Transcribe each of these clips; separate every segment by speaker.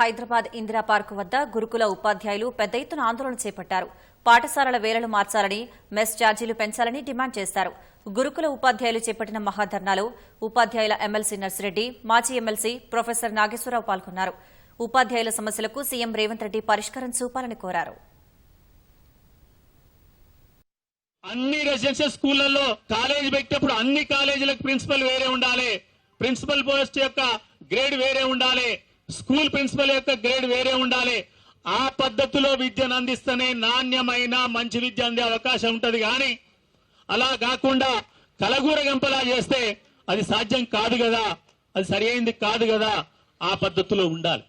Speaker 1: Hyderabad Indira park వద్ద గురుకుల ఉపాధ్యాయులు పెద్ద ఎత్తున ఆందోళన చేపట్టారు. పాఠశాలల వేలలు మార్చాలని మెస్ ఛార్జీలు పెంచాలని డిమాండ్ చేశారు గురుకుల ఉపాధ్యాయులు చేపట్టిన మహాధర్నాలో ఉపాధ్యాయుల ఎమ్మెల్సీ నర్సిరెడ్డి మాజీ ఎమ్మెల్సీ ప్రొఫెసర్ నాగేశ్వరరావు పాల్గొన్నారు. ఉపాధ్యాయుల సమస్యలకు సీఎం రేవంత్ రెడ్డి పరిష్కారం చూపాలని కోరారు.
Speaker 2: అన్ని రెసిడెన్షియల్ స్కూళ్ళలో కాలేజ్ పెట్టేప్పుడు అన్ని కాలేజీలకు ప్రిన్సిపల్ వేరే ఉండాలి. ప్రిన్సిపల్ పోస్ట్ యొక్క గ్రేడ్ వేరే ఉండాలి. స్కూల్ ప్రిన్సిపల్ యొక్క గ్రేడ్ వేరే ఉండాలి. ఆ పద్ధతిలో విద్యను అందిస్తేనే నాణ్యమైన మంచి విద్య అందే అవకాశం ఉంటది కానీ అలా కాకుండా కలగూరగంపలా చేస్తే అది సాధ్యం కాదు కదా అది సరి కాదు కదా ఆ పద్ధతిలో ఉండాలి.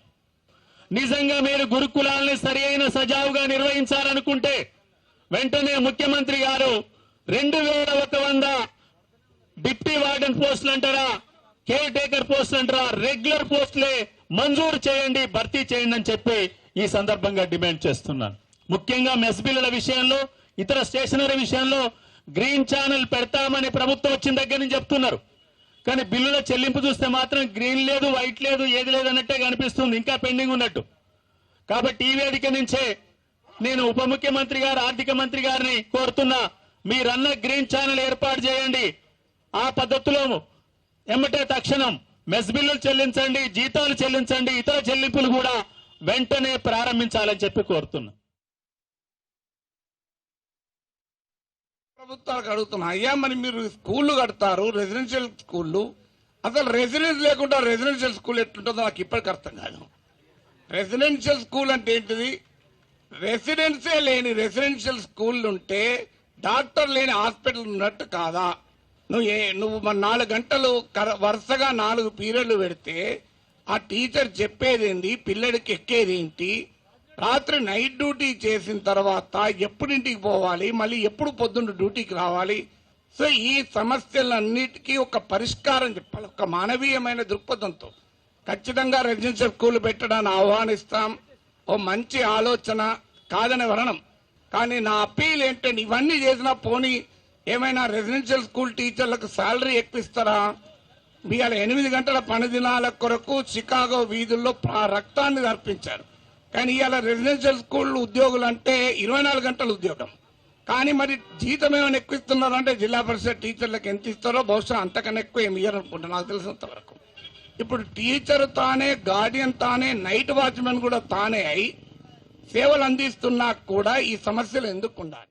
Speaker 2: నిజంగా మీరు గురుకులాల్ని సరియైన సజావుగా నిర్వహించాలనుకుంటే వెంటనే ముఖ్యమంత్రి గారు రెండు వేల ఒక వంద డిప్టీ వార్డెన్ పోస్టులు అంటారా కేర్ టేకర్ పోస్టులు అంటారా రెగ్యులర్ పోస్టులే మంజూరు చేయండి భర్తీ చేయండి అని చెప్పి ఈ సందర్భంగా డిమాండ్ చేస్తున్నాను. ముఖ్యంగా మెస్ బిల్లుల విషయంలో ఇతర స్టేషనరీ విషయంలో గ్రీన్ ఛానల్ పెడతామని ప్రభుత్వం వచ్చిన దగ్గర నుంచి చెప్తున్నారు. కానీ బిల్లుల చెల్లింపు చూస్తే మాత్రం గ్రీన్ లేదు వైట్ లేదు ఏది లేదు అన్నట్టే కనిపిస్తుంది. ఇంకా పెండింగ్ ఉన్నట్టు. కాబట్టి ఈ వేదిక నుంచే నేను ఉప ముఖ్యమంత్రి గారు ఆర్థిక మంత్రి గారిని కోరుతున్నా మీరన్న గ్రీన్ ఛానల్ ఏర్పాటు చేయండి. ఆ పద్ధతిలో ఎమ్మటే తక్షణం మెస్ బిల్లులు చెల్లించండి జీతాలు చెల్లించండి ఇతర చెల్లింపులు కూడా వెంటనే ప్రారంభించాలని చెప్పి కోరుతున్నా.
Speaker 3: ప్రభుత్వాలకు అడుగుతున్నా అయ్యా మరి మీరు స్కూళ్ళు కడతారు రెసిడెన్షియల్ స్కూళ్ళు? అసలు రెసిడెన్స్ లేకుండా రెసిడెన్షియల్ స్కూల్ ఎట్లుంటుందో నాకు ఇప్పటికి అర్థం కాదు. రెసిడెన్షియల్ స్కూల్ అంటే ఏంటిది? రెసిడెన్సే లేని రెసిడెన్షియల్ స్కూల్ ఉంటే డాక్టర్ లేని హాస్పిటల్ ఉన్నట్టు కాదా? నువ్వు ఏ నువ్వు మరి నాలుగు గంటలు కర- వరుసగా నాలుగు పీరియడ్లు పెడితే ఆ టీచర్ చెప్పేది ఏంటి? పిల్లడికి ఎక్కేది ఏంటి? రాత్రి నైట్ డ్యూటీ చేసిన తర్వాత ఎప్పుడు ఇంటికి పోవాలి? మళ్ళీ ఎప్పుడు పొద్దున్న డ్యూటీకి రావాలి? సో ఈ సమస్యలన్నిటికీ ఒక పరిష్కారం చెప్పాలి. ఒక మానవీయమైన దృక్పథంతో. ఖచ్చితంగా రెసిడెన్షియల్ స్కూల్ పెట్టడాన్ని ఆహ్వానిస్తాం. ఓ మంచి ఆలోచన కాదని వరణం. కానీ నా అప్పీల్ ఏంటంటే ఇవన్నీ చేసినా పోనీ ఏమైనా రెసిడెన్షియల్ స్కూల్ టీచర్లకు శాలరీ ఎక్కిస్తారా ఇవాళ ఎనిమిది గంటల పని దినాల కొరకు చికాగో వీధుల్లో రక్తాన్ని అర్పించారు. కానీ ఇవాళ రెసిడెన్షియల్ స్కూల్ ఉద్యోగులు అంటే ఇరవై నాలుగు గంటల ఉద్యోగం. కానీ మరి జీతం ఏమైనా ఎక్కువ ఇస్తున్నారు అంటే జిల్లా పరిషత్ టీచర్లకు ఎంత ఇస్తారో బహుశా అంతకన్నా ఎక్కువ ఏమి ఇయ్యారనుకుంటా నాకు తెలిసినంత వరకు. ఇప్పుడు టీచర్ తానే గార్డియన్ తానే నైట్ వాచ్మెన్ కూడా తానే అయి సేవలు అందిస్తున్నా కూడా ఈ సమస్యలు ఎందుకు ఉండాలి?